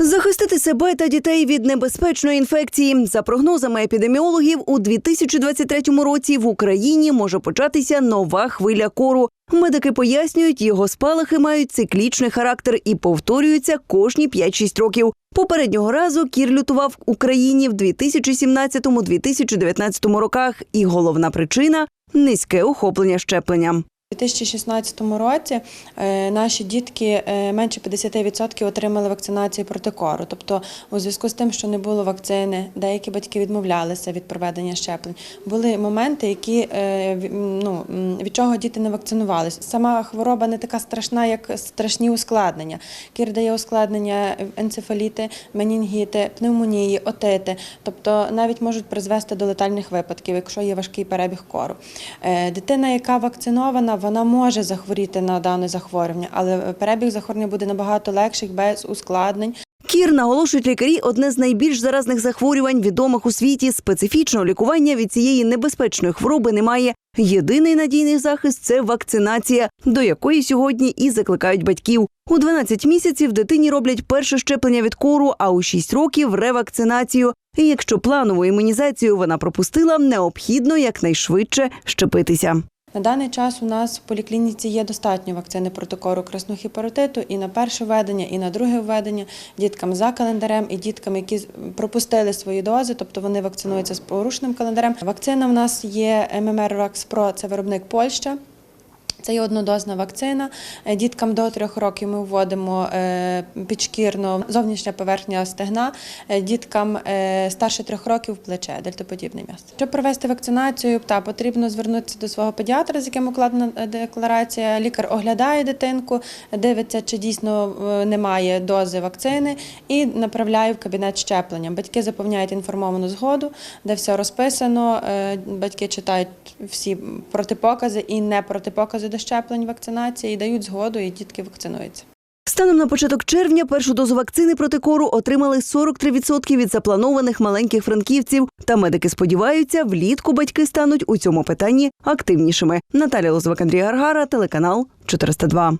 Захистити себе та дітей від небезпечної інфекції за прогнозами епідеміологів, у 2023 році в Україні може початися нова хвиля кору. Медики пояснюють, його спалахи мають циклічний характер і повторюються кожні 5-6 років. Попереднього разу кір лютував в Україні в 2017-2019 роках, і головна причина низьке охоплення щепленням. У 2016 році е, наші дітки е, менше 50% отримали вакцинацію проти кору. Тобто, у зв'язку з тим, що не було вакцини, деякі батьки відмовлялися від проведення щеплень. Були моменти, які е, ну, від чого діти не вакцинувалися. Сама хвороба не така страшна, як страшні ускладнення. Кір дає ускладнення енцефаліти, менінгіти, пневмонії, отити. Тобто навіть можуть призвести до летальних випадків, якщо є важкий перебіг кору. Дитина, яка вакцинована, вона може захворіти на дане захворювання, але перебіг захворювання буде набагато легший, без ускладнень. Кір наголошують лікарі одне з найбільш заразних захворювань, відомих у світі. Специфічного лікування від цієї небезпечної хвороби немає. Єдиний надійний захист це вакцинація, до якої сьогодні і закликають батьків. У 12 місяців дитині роблять перше щеплення від кору, а у 6 років ревакцинацію. І якщо планову імунізацію вона пропустила, необхідно якнайшвидше щепитися. На даний час у нас в поліклініці є достатньо вакцини проти кору красного хепатиту і на перше введення, і на друге введення діткам за календарем, і діткам, які пропустили свої дози, тобто вони вакцинуються з порушеним календарем. Вакцина в нас є ММР Vax Pro, це виробник Польща. Це є однодозна вакцина. Е, Діткам до трьох років ми вводимо е, підшкірно зовнішня поверхня стегна, е, діткам старше трьох років плече, дельтоподібне м'ясо. Щоб провести вакцинацію, та потрібно звернутися до свого педіатра, з яким укладена декларація. Лікар оглядає дитинку, дивиться, чи дійсно немає дози вакцини, і направляє в кабінет щеплення. Батьки заповняють інформовану згоду, де все розписано. Батьки читають всі протипокази і не протипокази до щеплень вакцинації, дають згоду, і дітки вакцинуються. Станом на початок червня першу дозу вакцини проти кору отримали 43% від запланованих маленьких франківців. Та медики сподіваються, влітку батьки стануть у цьому питанні активнішими. Наталя Лозвак, Андрій Гаргара, телеканал 402.